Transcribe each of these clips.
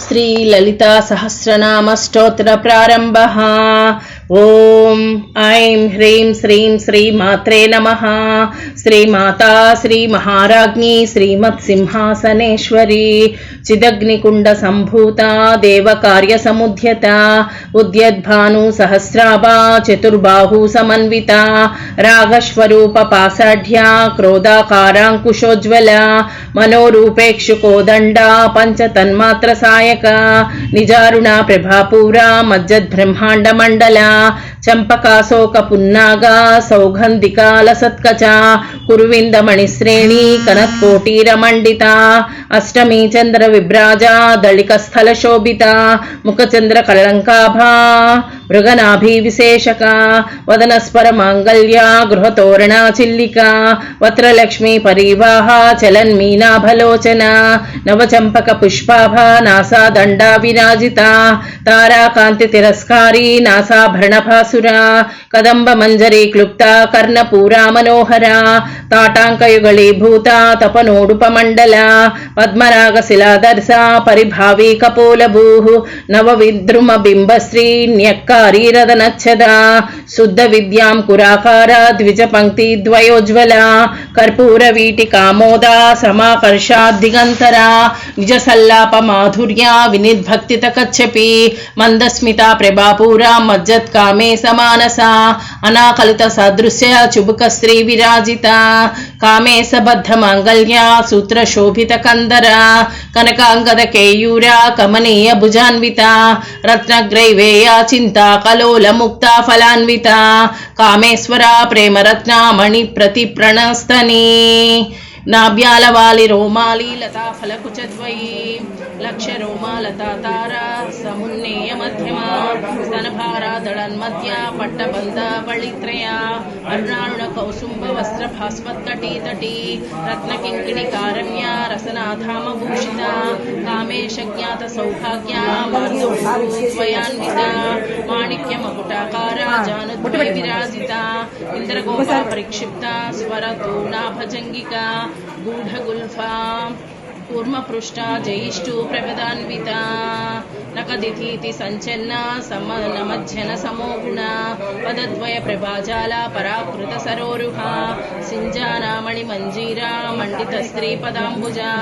श्रीललिता सहस्रनामस्तोत्रप्रारम्भः ॐ ऐं ह्रीं श्रीं श्रीमात्रे नमः श्रीमाता श्रीमहाराज्ञी श्रीमत्सिंहासनेश्वरी चिदग्निकुण्डसम्भूता देवकार्यसमुद्यता उद्यद्भानुसहस्राभा चतुर्बाहु समन्विता रागस्वरूपपासाढ्या क्रोधाकाराङ्कुशोज्ज्वला मनोरूपेक्षुकोदण्डा पञ्चतन्मात्रसायक శ్రీశైలక నిజారుణ ప్రభాపూరా మజ్జద్బ్రహ్మాండ మండల చంపకాశోక పున్నాగా సౌగంధికాల సత్కచ కురువిందమణిశ్రేణి కనత్కోటీరమండిత అష్టమి చంద్ర విభ్రాజ దళిక స్థల శోభిత ముఖచంద్ర కళంకాభా మృగనాభివిశేషకా వదనస్పరమాంగళ్యా గృహతోరణాచిల్లికా వత్రలక్ష్మీ పరీవాహా చలన్మీనాభలోచనా నవచంపక పుష్పాభా నాసా దండా విరాజితా తారాకాంతి తిరస్కారీ నాసాభరణభాసురా కదంబ మంజరీ క్లుప్త కర్ణపూరా మనోహరా తాటాంకయుగళీభూత తపనోడుపమండల పద్మరాగశిలాదర్శ పరిభావీ కపోలభూ నవవిద్రుమ బింబశ్రీ న్యక్క न्यक्कारीरदनच्छदा शुद्धविद्यां कुराकारा द्विजपङ्क्तिद्वयोज्ज्वला कर्पूरवीटिकामोदा समाकर्षाद्दिगन्तरा निजसल्लापमाधुर्या विनिद्भक्तितकच्छपि मन्दस्मिता प्रभापूरा मज्जत्कामे समानसा अनाकलितसदृश्य चुबुकस्त्री विराजिता कामे सबद्धमाङ्गल्या सूत्रशोभितकन्दरा कनकाङ्गदकेयूरा कमनीय भुजान्विता रत्नग्रैवेया चिन्ता కలోల ముక్త ఫలాన్విత కామేశ్వర ప్రేమరత్నామణి ప్రతి ప్రణస్తనీ నాభ్యాల వాలి రోమాలి లతా ఫలకుచద్వయీ లక్ష రోమా లతా తార సమున్నేయ మధ్యమ స్తనభారా దళన్మధ్య పట్టబంధ బళిత్రయ అర్ణారుణ కౌసుంబ వస్త్ర భాస్వత్తటీ తటీ రత్నకింకిణి కారణ్య రసనాథామభూషిత కామేశ జ్ఞాత సౌభాగ్య మాణిక్య మకుటాకార జానుద్వయ విరాజిత ఇంద్రగోప పరిక్షిప్త స్వరతో నాభజంగిక गूढगुल्फा कूर्मपृष्ठा जयिष्ठु प्रपदान्विता नकदितीति सञ्चन्ना समनमज्जन समो गुणा पदद्वय प्रभाजाला पराकृत सरोरुहा सिञ्जानामणिमञ्जीरा मण्डितस्त्रीपदाम्बुजा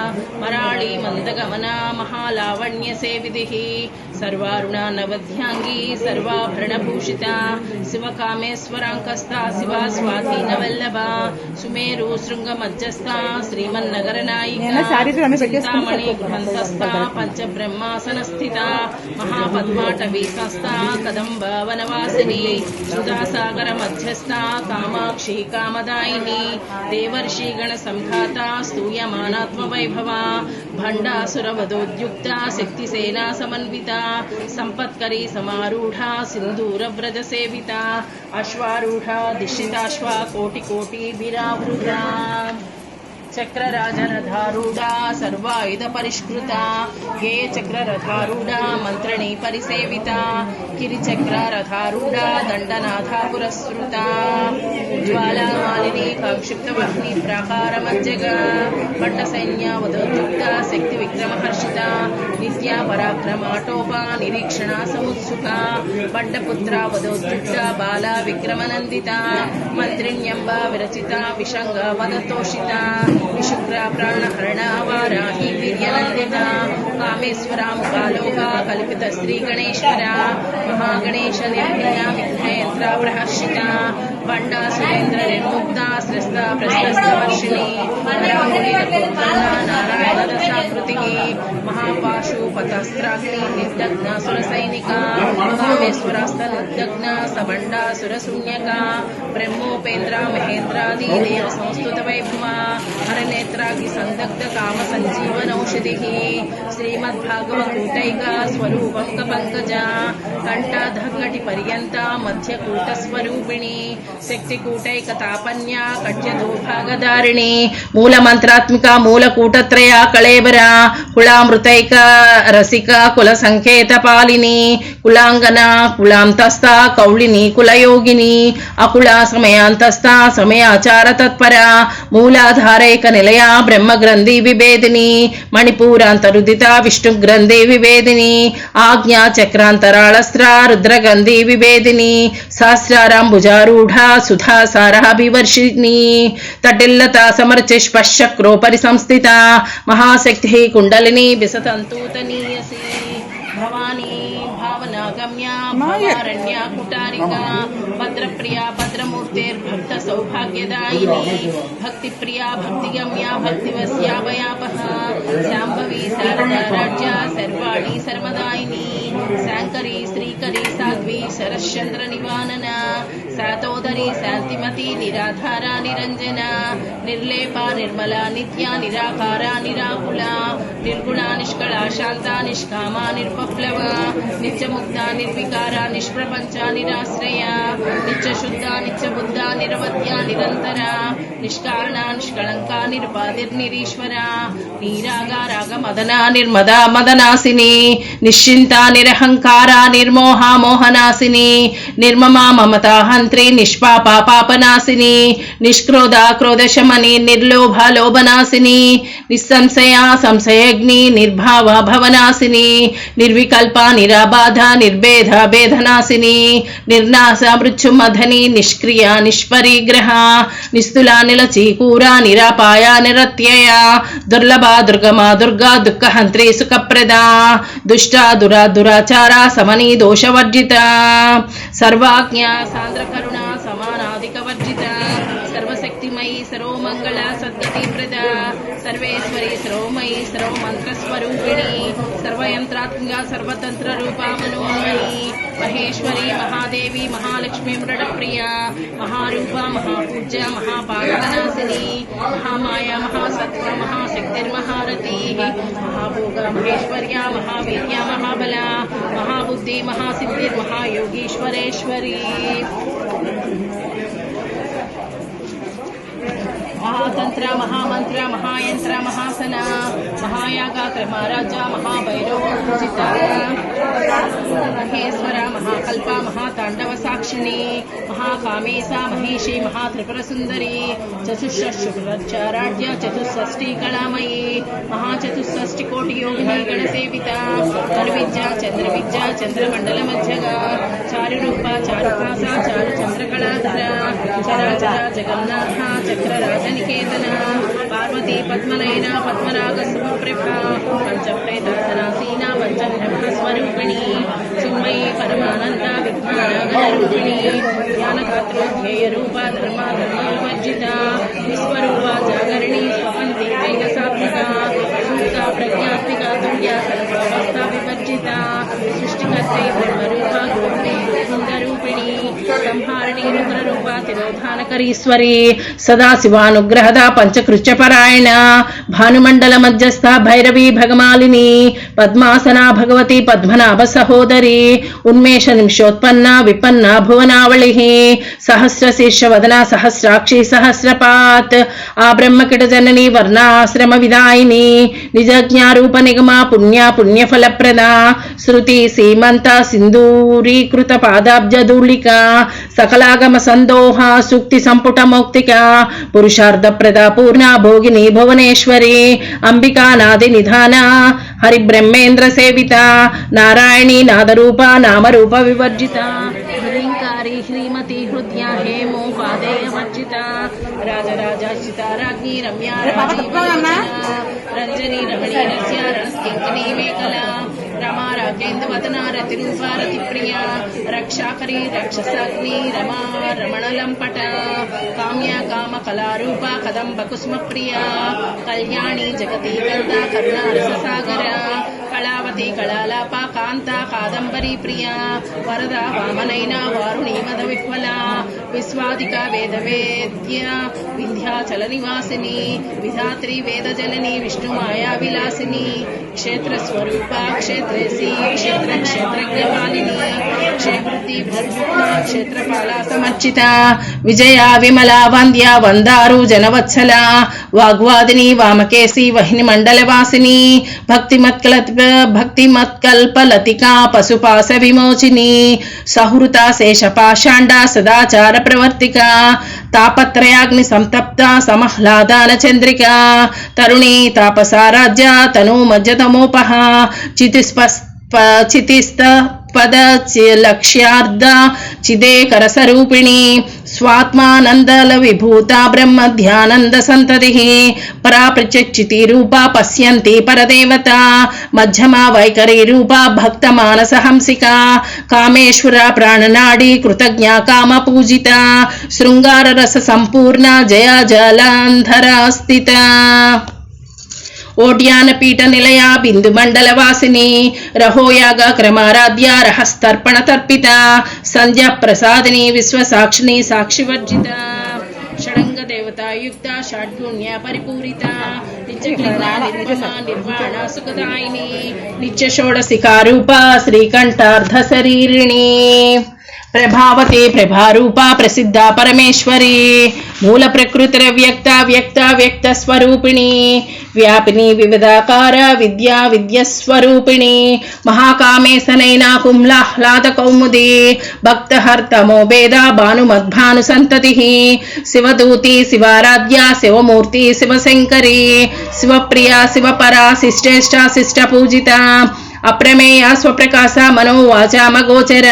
मराळी मन्दगमना महालावण्यसेविधिः सर्वारुणानवध्याङ्गी सर्वाभरणभूषिता शिवकामेश्वराङ्कस्था शिवा स्वाधीनवल्लभा सुमेरु शृङ्गमध्यस्था श्रीमन्नगरनायिकामणि गृहन्तस्था महापद्माटवी संस्था कदंब वनवासिनी सुधासागरमध्यस्था कामाक्षी कामदायिनी देवर्षिगणसङ्घाता स्तूयमानात्मवैभवा शक्ति शक्तिसेना समन्विता सम्पत्करी समारूढा सिन्दूरव्रजसेविता अश्वारूढा दिशिताश्वा कोटिकोटिभिरावृता చక్రరాజరథారూఢా సర్వాయుధ పరిష్కృత గే చక్రరథారూఢా మంత్రణి పరిసేవిత కిరిచక్రరథారూఢ దండనాథ పురస్కృత జ్వాలామాలిని కాంక్షిప్తవహ్ని ప్రాకారమజ్జగ పట్ట సైన్యావదోద్యుక్త శక్తి విక్రమహర్షిత నిత్యా పరాక్రమాటోప నిరీక్షణ సముత్సుక బండపుత్రావదోద్యుక్త బాల విక్రమనందిత మంత్రిణ్యంబ విరచిత విషంగ వదతోషిత विशुक्रा प्राणहरणा वाराही वीर्यनन्दिता कामेश्वरां महागणेश कल्पितस्त्रीगणेश्वरा महागणेशनिर्मिता बंडा सुरेंद्र निर्मुग्धा श्रेष्ठ प्रश्नवर्षिणी नारायण दशाकृति महापाशु पतस्त्राग्नि निर्दग्न सुरसैनिका महामेश्वरास्त निर्दग्न सबंडा सुरशून्यका, ब्रह्मोपेन्द्र, महेन्द्रादी, देव संस्कृत वैभवा हरनेत्राग्नि संदग्ध काम संजीवन औषधि श्रीमद्भागवकूटैका स्वरूपं कपङ्कजा कण्ठाधकटि मध्यकूटस्वरूपिणी స్వరూపం పంకజ కంఠాధఘటి పర్యంత మూల మంత్రాత్మిక మూల కూటత్రయ కళేబర కుళామృతైక రసిక కుల సంకేత పాలిని కులాంగన కులాంతస్థ కౌళిని కులయోగిని అకుళ సమయాంతస్థ సమయాచార తత్పర మూలాధారైక నిలయ బ్రహ్మగ్రంథి విభేదిని మణిపూరాంతరుదిత విష్ణు గ్రంథి విభేదిని ఆజ్ఞా చక్రాంతరాళస్త్ర రుద్రగంధి విభేదిని సహస్రారాంబుజారూఢ సుధాసారభివర్షిణి తటిల్లత సమర్చిష్పశక్రోపరి సంస్థిత మహాశక్తి కుండలిని విసతంతూతనీయసి. భవానీ భావనాగమ్య భవారణ్య కుటారిక భద్రప్రియ భద్రమూర్తిర్భక్త సౌభాగ్యదాయిని భక్తిప్రియ భక్తిగమ్య భక్తివస్యాభయాపహ శాంభవి శారదారాజ్య సర్వాణి సర్వదాయిని శాంకరి శ్రీకరి సాధ్వి శరశ్చంద్ర నివానన శాతోదరి శాంతిమతి నిరాధార నిరంజన నిర్లేప నిర్మల నిత్య నిరాకార నిరాకుల నిర్గుణ నిష్కళ శాంత నిష్కామ నిర్పప్లవ నిత్యముక్త నిర్వికార నిష్ప్రపంచ నిరాశ్రయ నిత్యశుద్ధ నిత్యబుద్ధ నిరవధ్య నిరంతర నిష్కారణ నిష్కళంక నిర్పాదిర్నిరీశ్వర నీరాగ రాగ మదన నిర్మద మదనాశిని నిశ్చింత నిరహంకార నిర్మోహ మోహనాశిని నిర్మమ మమత హంత్రి నిష్పాప పాపనాశిని నిష్క్రోధ క్రోధశమని నిర్లోభ లోభనాశిని నిస్సంశయ సంశయగ్ని నిర్భావ భవనాశిని నిర్వికల్ప నిరాబాధ నిర్భేద వేదనాశిని నిర్నాశ మృత్యుమధని నిష్క్రియ నిష్పరిగ్రహ నిస్తుల నిలచీకూర నిరాపాయ నిరత్యయ దుర్లభ దుర్గమా దుర్గా దుఃఖహంత్రి సుఖప్రద దుష్ట దుర దురాచార సమని దోషవర్జిత సర్వాజ్ఞ సాంద్రకరుణ సమానాధిక వర్జిత సర్వశక్తిమయి సర్వమంగళ సద్గతి ప్రద సర్వేశ్వరి సర్వమయి సర్వమంత్రస్వరూపిణి सर्वयन्त्रात्मिका सर्वतन्त्ररूपा महेश्वरी महादेवी महालक्ष्मी मृडप्रिया महारूप, महापूज्य महापागनाशिनी महामाया महासत् महाशक्तिर्महारतीः महाभोग, महेश्वर्या, महावीर्या, महाबला, महाबुद्धि, महासिद्धिर्महायोगीश्वरेश्वरी। महातंत्र महामंत्र महायंत्र महासन महायागा महाराज, महाभैरव पूजिता महेश्वर, महाकल्प, महातांडव साक्षिणी, महाकामेशा, महेशी महात्रिपुर सुंदरी चतुष्षुभ्राराढ्य चतुष्षष्टि कलामयी महाचतुष्षष्टि कोटि योगिनी गण सेविता तनुविद्या चंद्रविद्या चंद्रमंडल मध्यगा चारुरूप चारुभासा चारुचंद्रकलाधरा चराचरा, जगन्नाथ, चक्रराजनी చక్ర రాజనికేతన పార్వతీ పద్మనయన పద్మరాగ శుభప్రభ పంచప్రేతనాసీన పంచబ్రహ్మస్వరూపిణి చిన్మయి పరమానంద విజ్ఞానరూపిణి జ్ఞానగాత్ర ధ్యేయ రూప ధర్మ ధర్మవర్జిత విశ్వరూప జాగరణి స్వపంతి వైగసాత్మిక సూక్త ప్రజ్ఞాత్మిక తుల్య సర్వావస్థ వివర్జిత సృష్టికర్త బ్రహ్మరూప గోపి సుందరూపిణి సంహారణి రుద్రరూప తిరోధానకరీశ్వరి సదాశివానుగ్రహద పంచకృత్యపరాయణ. భానుమండల మధ్యస్థ భైరవీ భగమాలిని పద్మాసనా భగవతి పద్మనాభ సహోదరి. ఉన్మేష నిమిషోత్పన్న విపన్న భువనావళి సహస్ర శీర్ష వదన సహస్రాక్షి సహస్రపాత్. ఆ బ్రహ్మకిట జనని వర్ణాశ్రమ విదాయిని నిజజ్ఞారూప నిగమ పుణ్య పుణ్యఫలప్రద. శృతి సీమంత సింధూరీకృత పాదాబ్జధూళిక సకలాగమ సందోహ సూక్తి సంపుట మౌక్తిక పురుషార్థ ప్రద పూర్ణ భోగిని భువనేశ్వరి అంబికానాది నిధాన హరిబ్రహ్మేంద్ర సేవిత నారాయణి నాదరూప నామరూప వివర్జిత. రక్షాకరి రాక్షసాగ్ని రమా రమణలంపట కామ్య కామ కళారూప కదంబ కుస్మ ప్రియ కళ్యాణి జగతి కంద కరుణా రససాగర కళావతి కళాలాప కాంత కాదంబరీ ప్రియ వరద వామనైన వారుణి మద విహ్వల విశ్వాదిక వేదవేద్య వింధ్యాచల నివాసిని విధాత్రి వేద జనని విష్ణు మాయా విలాసిని క్షేత్రస్వరూప క్షేత్రేసి క్షేత్ర క్షేత్రజ్ఞమాలిని క్షేమృతి భర్యుక్త క్షేత్రపాల సమర్చిత విజయ విమల వంద్య వందారు జనవత్సల వాగ్వాదిని వామకేసి వహిని మండలవాసిని భక్తిమత్కల భక్తిమత్కల్పలతికా పశుపాస విమోచిని సహృత శేషపాషాండ సదాచార ప్రవర్తిక తాపత్రయాగ్ని సంతప్త సమహ్లాదాన చంద్రిక. తరుణి పద లక్ష్యార్థ చిదేకర స్వరూపిణి స్వాత్మానందల విభూత బ్రహ్మ ధ్యానంద సంతతి పరా రూపా పశ్యంతి పరదేవత మధ్యమా వైఖరి రూపా భక్త మానస హంసిక కామేశ్వర ప్రాణనాడి కృతజ్ఞ కామ పూజిత శృంగార రస సంపూర్ణ జయ జలాంధర స్థిత ఓడ్యానపీఠ నిలయ బిందు మండల వాసిని రహోయాగ క్రమారాధ్య రహస్తర్పణ తర్పిత సంధ్య ప్రసాదిని విశ్వసాక్షిని సాక్షివర్జిత షడంగ దేవతాయుక్త షడ్గుణ్య పరిపూరిత నిర్వాణ సుఖదాయిని నిత్య షోడశికారూప శ్రీకంఠార్ధ శరీరిణి ప్రభావతి ప్రభారూప ప్రసిద్ధ పరమేశ్వరి మూల ప్రకృతి వ్యక్త వ్యక్త వ్యక్త స్వరూపిణి వ్యాపిని వివిధాకార విద్యా విద్యస్వరూపిణి మహాకామేశనైన కుమ్లాహ్లాద కౌముది భక్తహర్తమో వేద భానుమద్భాను సంతతి శివదూతి శివారాధ్య శివమూర్తి శివశంకరి శివప్రియ శివపరా శిష్టేష్ట శిష్ట పూజిత అప్రమేయ స్వప్రకాశ మనోవాచామగోచర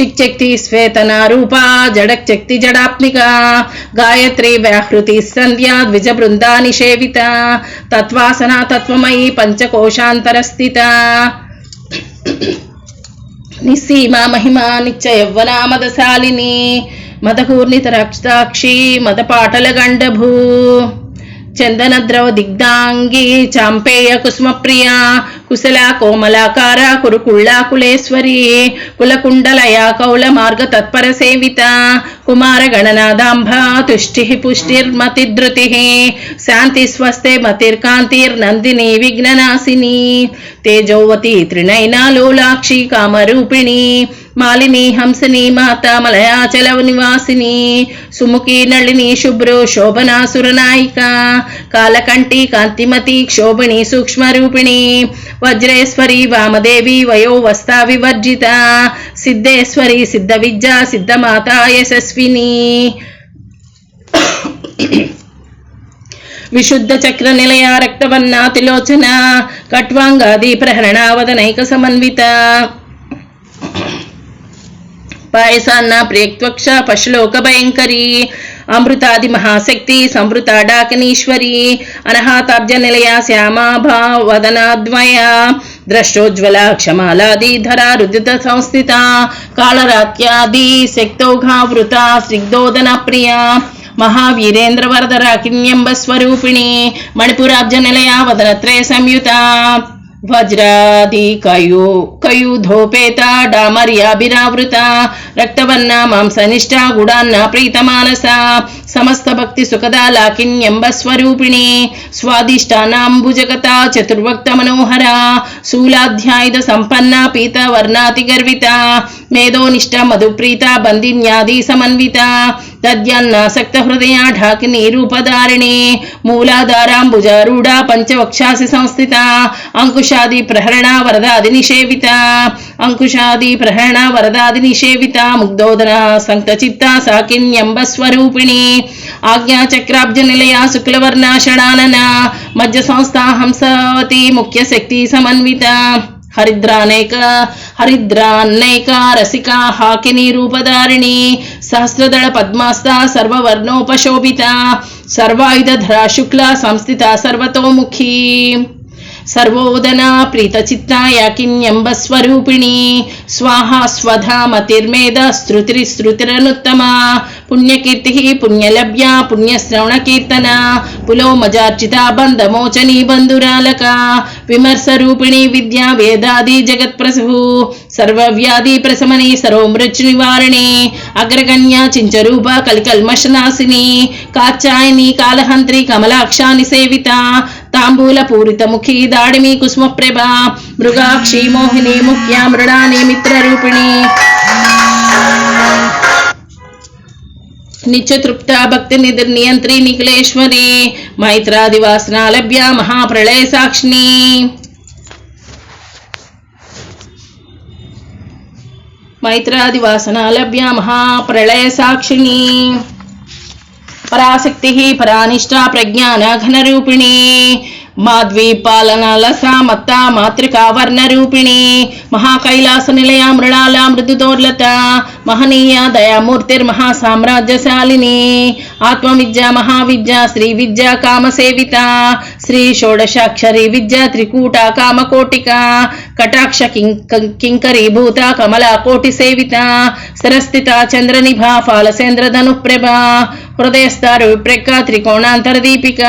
చిక్చక్తి శ్వేతన రూప జడక్చక్తి జడాత్మిక. గాయత్రి వ్యాహృతి సంధ్యా ద్విజ బృందా నిషేవిత. తత్వాసన తత్వమయి పంచకోశాంతరస్థిత నిస్సీమ మహిమ నిత్య యవ్వన మదశాలిని మదకూర్ణిత రక్తాక్షి మదపాటల గండభూ. చందనద్రవ దిగ్ధాంగి చాంపేయ కుసుమప్రియ. కుశల కోమలాకార కురుకుళ్ళ కులేశ్వరి కులకుండలయ కౌల మార్గ తత్పర సేవిత కుమార గణనాదాంభ తుష్టి పుష్టిర్మతిధృతి శాంతి స్వస్తే మతిర్కాంతిర్నందిని విఘ్ననాశిని తేజోవతి త్రినయనా లోలాక్షి కామరూపిణి మాలిని హంసని మాత మలయాచల నివాసిని సుముఖి నళిని శుభ్రో శోభనా సురనాయిక కాలకంఠి కాంతిమతి క్షోభిణి సూక్ష్మరూపిణి వజ్రేశ్వరి వామదేవి వయోవస్థ వివర్జిత. సిద్ధేశ్వరి సిద్ధ విద్య సిద్ధమాత యశస్విని. విశుద్ధ చక్ర నిలయ రక్తవర్ణ తిలోచన. కట్వాంగాది ప్రహరణావదనైక సమన్విత. పాయసాన్న ప్రేక్త్వక్ష పశులోక భయంకరీ. అమృతాది మహాశక్తి సంవృత డాకనీశ్వరి అనహాతాబ్జ నిలయ శ్యామాభా వదనాద్వయ ద్రష్టోజ్వల క్షమాలాది ధరా రుదిత సంస్థిత కాళరాత్యాది శక్తౌఘావృత స్నిగ్ధోదన ప్రియ మహావీరేంద్ర వరదర కిన్యంబ స్వరూపిణి మణిపురాబ్జ నిలయ వదనత్రయ సంయుత. వజ్రాదికయు కయు కయూధోపేత డామర్యాభిరావృత రక్తవర్ణ మాంసనిష్ట గుడాన్న ప్రీతమానస సమస్త భక్తి సుఖద లాకిన్యంబ స్వరూపిణి స్వాదిష్టానాంబుజగత చతుర్వక్త మనోహర శూలాధ్యాయుధ సంపన్న పీత వర్ణాతి గర్విత మేధోనిష్ట మధుప్రీత బందిన్యాది సమన్విత తద్యాన్నాసక్త హృదయ ఢాకిని రూపధారిణి మూలాధారాంబుజారూఢ పంచవక్షాసి సంస్థిత అంకుశ అంకుశాది ప్రహరణ వరదాది నిషేవిత. అంకుశాది ప్రహరణ వరదాది నిషేవిత. ముగ్ధోదన సంక్తచిత్త సాకిన్యంబ స్వరూపిణి. ఆజ్ఞాచక్రాబ్జ నిలయ శుక్లవర్ణ షడానన మధ్య సంస్థ హంసవతి ముఖ్య శక్తి సమన్విత. హరిద్రానేక హరిద్రాన్నైక రసిక హాకిని రూపధారిణి. సహస్రదళ పద్మాస్త సర్వవర్ణోపశోభిత. సర్వాయుధధరా శుక్ల సంస్థిత సర్వతోముఖీ. సర్వోదనా ప్రీతచిత్తాయాకిన్యంబ స్వరూపిణి స్వాహా స్వధా మతిర్మేధ స్తృతిరి స్తృతిరనుత్తమా పుణ్యకీర్తి పుణ్యలభ్య పుణ్యశ్రవణ కీర్తన పులోమజార్చిత బంధమోచని బంధురాలక విమర్శ రూపిణి విద్యా వేదాది జగత్ప్రసు సర్వవ్యాధి ప్రశమని సర్వమృత్యు నివారణి అగ్రగణ్య చించరూప కలికల్మషనాశిని కాచాయని కాలహంత్రి కమలాక్షాని సేవిత తాంబూల పూరిత ముఖి దాడిమి కుసుమ ప్రభ మృగాక్షి మోహిని ముఖ్య మృడాని మిత్రరూపిణి నిత్యతృప్త భక్తి నిధి నియంత్రి నిఖిలేశ్వరి మైత్రాదివాసన లభ్య మహాప్రళయ సాక్షిని మైత్రాదివాసన లభ్య మహాప్రళయ సాక్షిణి पराशक्ति परानिष्ठा प्रज्ञान घनरूपिणी మాద్వీపాలన లసా మత్త మాతృకా వర్ణరూపిణి మహాకైలాస నిలయ మృణాల మృదుదోర్లత మహనీయ దయామూర్తిర్మహా సామ్రాజ్యశాలిని ఆత్మవిద్య మహావిద్య శ్రీ విద్య కామసేవిత శ్రీ షోడశాక్షరి విద్య త్రికూట కామకోటిక కటాక్ష కిం- కింకరీభూత కమలా కోటి సేవిత సరస్థిత చంద్రనిభ ఫాలసేంద్రధను ప్రభ హృదయస్థారు ప్రక్క త్రికోణాంతర దీపిక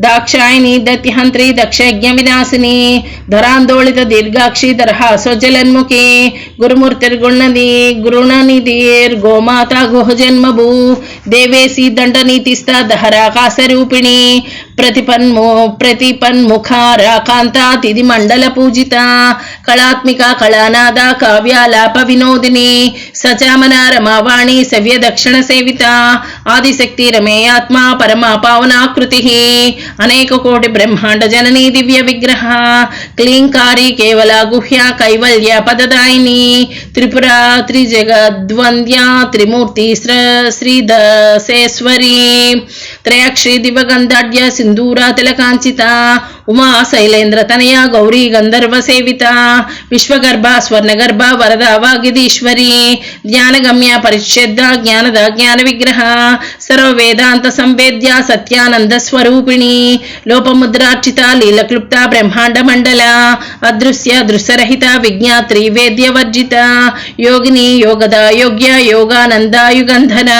దాక్షాయిని దత్తిహంత్రి దక్షయజ్ఞ వినాశిని ధరాందోళిత దీర్ఘాక్షి దర్హ స్వజలన్ముఖి గురుమూర్తిర్గుణది గురుణనిధిర్ గోమాత గుహజన్మభూ దేవేసి దండనీతిస్త దహరాకాశరూపిణి ప్రతిపన్ము ప్రతిపన్ముఖ రాకాంతాతిథి మండల పూజిత కళాత్మిక కళానాద కావ్యాలాప వినోదిని సచామన రమావాణి సవ్య దక్షిణ సేవిత ఆదిశక్తి రమేయాత్మ పరమా పావనాకృతి అనేక కోటి బ్రహ్మ జననీ దివ్య విగ్రహ క్లీంకారి కేవల గుహ్య కైవల్య పదదాయిని త్రిపుర త్రిజగద్వంద్య త్రిమూర్తి శ్ర- శ్రీదశేశ్వరి త్రయక్షి దివగంధాఢ్య సింధూర తిలకాంచిత ఉమా శైలేంద్ర తనయ గౌరీ గంధర్వ సేవిత. విశ్వగర్భ స్వర్ణగర్భ వరద వాగిదీశ్వరి. జ్ఞానగమ్య పరిచ్ఛేద జ్ఞానద జ్ఞాన విగ్రహ. సర్వ వేదాంత సంవేద్య సత్యానంద స్వరూపిణి. లోపముద్రార్చిత లీలక్లుప్త బ్రహ్మాండ మండల. అదృశ్య దృశ్యరహిత విజ్ఞాత్రి వేద్య వర్జిత. యోగిని యోగద యోగ్య యోగానంద యుగంధన.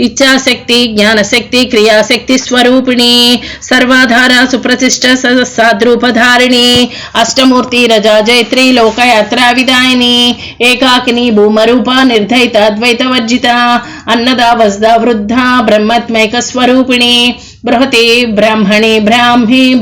ఇచ్ఛాశక్తి జ్ఞానశక్తి క్రియాశక్తి స్వరూపిణి. సర్వాధార సుప్రతిష్ట सद्रूपधारिणी अष्टमूर्ति रजा जैत्री लोकयात्राविदायिनी एकाकिनी भूमरूपा निर्धयिता द्वैतवर्जिता अन्नदा वसदा वृद्धा ब्रह्मत्मैकस्वरूपिणी बृहते ब्राह्मणे ब्राह्मे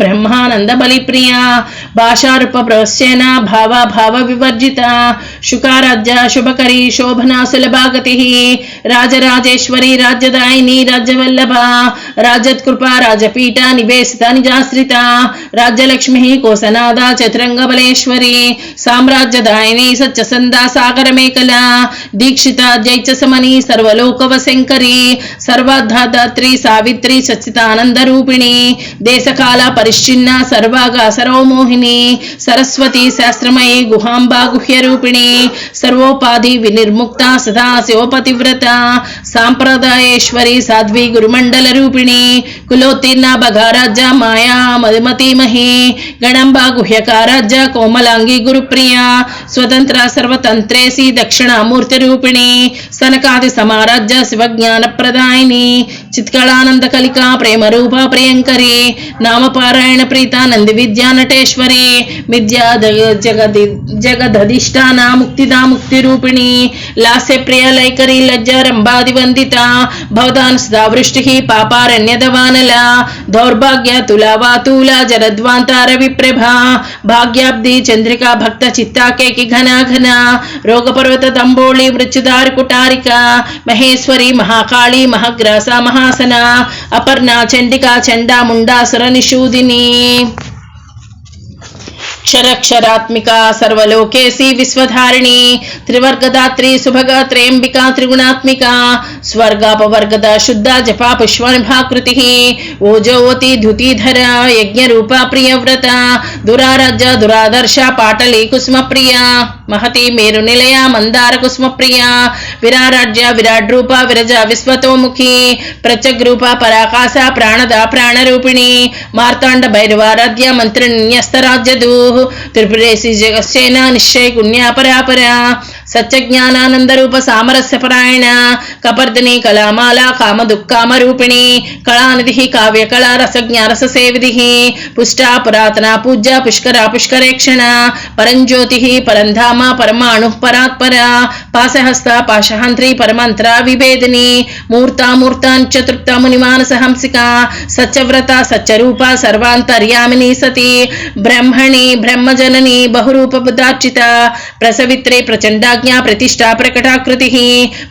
भावा भाव विवर्जिता शुकाराज्य शुभकरी, शोभना सुलभागतिः राजेश्वरी राज्यदायिनी, राज्यवल्लभा, राजत्कृपा, राजपीठा, निवेशिता, निजाश्रिता, राज्यलक्ष्मी, कोसनादा, चतुरङ्गबलेश्वरी, साम्राज्यदायिनी सच्चसंदा सागर मेकला दीक्षिता, जैचसमनी सर्वलोकवशङ्करी सर्वाधादात्री, सावित्री सचिता ఆనందరూపిణి దేశకాల పరిశ్చిన్న సర్వాగ సర్వమోహిని సరస్వతి శాస్త్రమయి గుహాంబా గుహ్య రూపిణి సర్వోపాధి వినిర్ముక్త సదా శివపతివ్రత సాంప్రదాయేశ్వరి సాధ్వి గురుమండల రూపిణి కులోత్తీర్ణ భగారాజ మాయా మధుమతీమహి గణంబా గుహ్యకారాజ కోమలాంగి గురుప్రియ స్వతంత్ర సర్వతంత్రేసి దక్షిణామూర్తి రూపిణి సనకాది సమారాజ్య శివజ్ఞాన ప్రదాయిని చిత్కళానంద కలిక ప్రేమ रूपा प्रियंकरी नाम पारायण प्रीता नन्दिविद्यानटेश्वरी विद्या जगदि, जगदधिष्ठाना मुक्तिदा मुक्तिरूपिणी लास्यप्रियलैकरी लज्जारम्भादिवन्दिता भवदान सदा वृष्टि पापारण्य दवानला दौर्भाग्य तुला वातूला जलद्वान्तारविप्रभा भाग्याब्धि चन्द्रिका भक्तचित्ता केकि घना घना रोगपर्वत दंबोली वृच्युदार कुटारिका महेश्वरी महाकाली महाग्रासा महासना, अपर्णा రోగపర్వత చండికా చండా ముండా సురనిషూదిని. क्षरक्षरात्मिका सर्वलोकेशी विश्वधारिणी, त्रिवर्गदात्री सुभग त्रेंबिका त्रिगुणात्मिका, स्वर्गापवर्गद शुद्ध, जपा पुष्पाकृति ओजोति धुतिधर यज्ञ रूप प्रिय व्रत दुराराज दुरादर्श, पाटली कुसुम प्रिया महति मेरु निलया मंदार कुसुम प्रिया विराराज्य विराट रूप विरज, विश्वतोमुखी प्रचग रूप पराकाश प्राणद प्राण रूपिणी मार्तांड भैरवाराध्य, मंत्रिण्यस्तराज्यदू त्रिपुरेशी जगसेन निश्चय कुण्यापरापरा सत्य ज्ञानानंद रूप सामरस्य परायण। कपर्दिनी कलामाला कामदुःखामरूपिणी। कलानिधिः काव्यकला सेविधि पुष्टा पुरातना पूज्या पुष्करा पुष्करेक्षणा। परञ्ज्योतिः परन्धामा परमाणु परात्परा। पाशहस्ता पाशहन्त्री परमन्त्रा विभेदिनी। मूर्ता मूर्ताञ्चतृप्ता मुनिमानसहंसिका सत्यव्रता सत्यरूपा सर्वांतर्यामिनी सती। ब्रह्मणी బ్రహ్మజనని బహురూపదార్చిత ప్రసవిత్రే ప్రచండాజ్ఞా ప్రతిష్టా ప్రకటాకృతి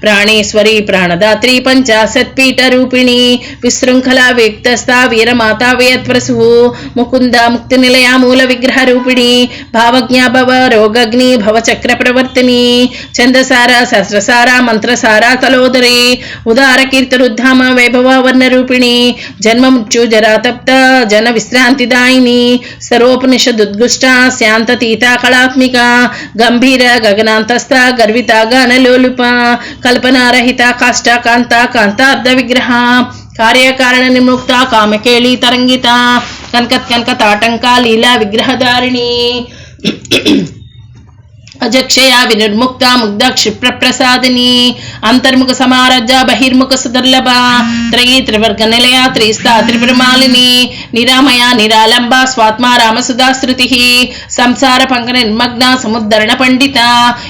ప్రాణేశ్వరి ప్రాణదాత్రి పంచాశత్పీఠ రూపిణి విశృంఖలా వ్యక్తస్థా వీరమాతా వేయత్ప్రసు ముకుంద ముక్తి నిలయ మూల విగ్రహ రూపిణి భావజ్ఞా భవ రోగగ్ని భవచక్ర ప్రవర్తిని చందసార సహస్రసార మంత్రసార తలోదరి ఉదార కీర్తరుద్ధామ వైభవ వర్ణ రూపిణి జన్మ మృత్యు జరాతప్త జన విశ్రాంతిదాయిని సర్వోపనిషదుద్గుష్ట శాంతతీత కళాత్మిక గంభీర గగనాంతస్థ గర్విత గానలోలుప కల్పనారహిత కాష్ట కాంత కాంతార్థ విగ్రహ కార్యకారణ నిముక్త కామకేళి తరంగిత కనకత్ కనక తాటంక లీలా విగ్రహధారిణి. అజక్షయ వినిర్ముక్త ముగ్ధ క్షిప్ర ప్రసాదిని అంతర్ముఖ సమారజ బహిర్ముఖ సుదుర్లభ. త్రయీ త్రివర్గ నిలయ త్రిస్తా త్రిపురమాలిని నిరామయ నిరాలంబ స్వాత్మా రామసుధా శృతి సంసార పంక నిర్మగ్న సముద్ధరణ పండిత.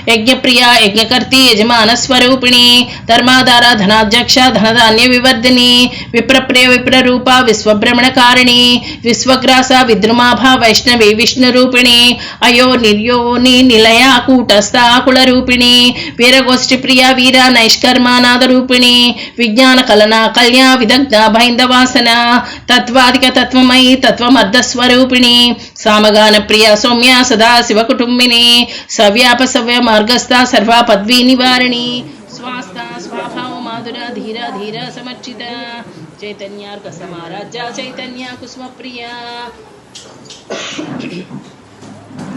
యజ్ఞప్రియ యజ్ఞకర్తి యజమాన స్వరూపిణి. ధర్మాధార ధనాధ్యక్ష ధనధాన్య వివర్ధిని. విప్రప్రియ విప్రరూప విశ్వభ్రమణకారిణి విశ్వగ్రాస విద్రుమాభ వైష్ణవి విష్ణురూపిణి. అయో నిర్యోని నిలయ కూటస్థ ఆకుల రూపిణి వీరగోష్ఠి ప్రియ వీర నైష్కర్మానాద రూపిణి విజ్ఞాన కలన కళ్యా విదగ్ధ భైందవాసన తత్వాధిక తత్వమయి తత్వమర్ధ స్వరూపిణి సామగాన ప్రియ సౌమ్య సదా శివ కుటుంబిని సవ్యాప సవ్య మార్గస్థ సర్వ పద్వీ నివారిణి. స్వాస్థ స్వాభావ మాధుర ధీర ధీర సమర్చిత చైతన్యార్క సమారాజ్య చైతన్య కుసుమ ప్రియ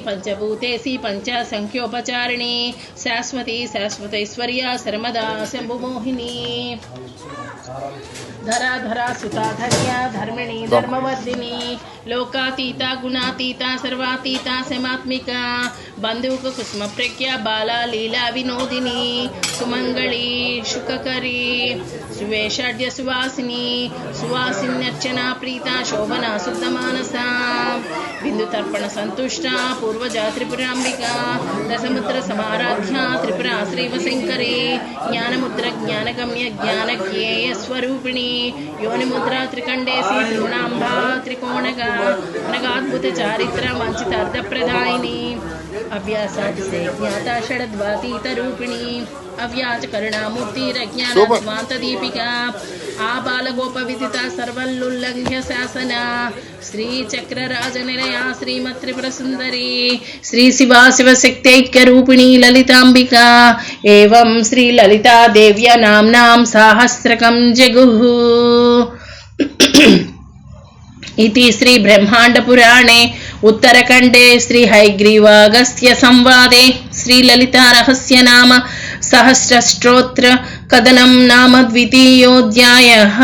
पंचभूतेसी पंच संख्योपचारिणी शाश्वती शाश्वतैश्वर्या सर्वदा शम्भुमोहिनी। धरा धरा सुता धनिया धर्मिणी धर्मवर्धिनी। लोकातीता गुणातीता सर्वातीता समात्मिका। बंधुक कुसुम प्रज्ञा बाला लीला विनोदिनी। सुमंगली शुककरी। శమాత్మిక సువేషాఢ్య సువాసిని సువాసిన్యర్చన ప్రీత శోభన శుద్ధ మానస బిందు తర్పణ సంతుష్ట పూర్వజా త్రిపురాంబిక. దశముద్ర సమారాధ్య త్రిపుర శ్రీవశంకరి. జ్ఞానముద్ర జ్ఞానగమ్య జ్ఞానజ్ఞేయ స్వరూపిణి యోనిముద్ర త్రికండేసి త్రిగుణాంబా త్రికోణగా. అనగాద్భుత చారిత్ర మంచితార్థ ప్రదాయిని అవ్యాసాతిశయ జ్ఞాత షడద్వాతీత రూపిణి అవ్యాజ కరుణామూర్తిరజ్ఞాన Super. స్వాంత దీపిక ఆ బాలగోప విదిత సర్వల్లుల్లంఘ్య శాసన శ్రీ చక్రరాజ నిలయ శ్రీమత్ త్రిపుర సుందరి శ్రీ శివా శివశక్తైక్య రూపిణి లలితాంబిక ఏవం శ్రీ లలితా దేవ్య నామ్నాం సాహస్రకం జగుః इति श्री ब्रह्मांड पुराणे उत्तरखण्डे श्री हैग्रीवागस्त्य संवादे श्री ललिता रहस्य नाम सहस्रस्त्रोत्र कदनं नाम द्वितीयोऽध्यायः।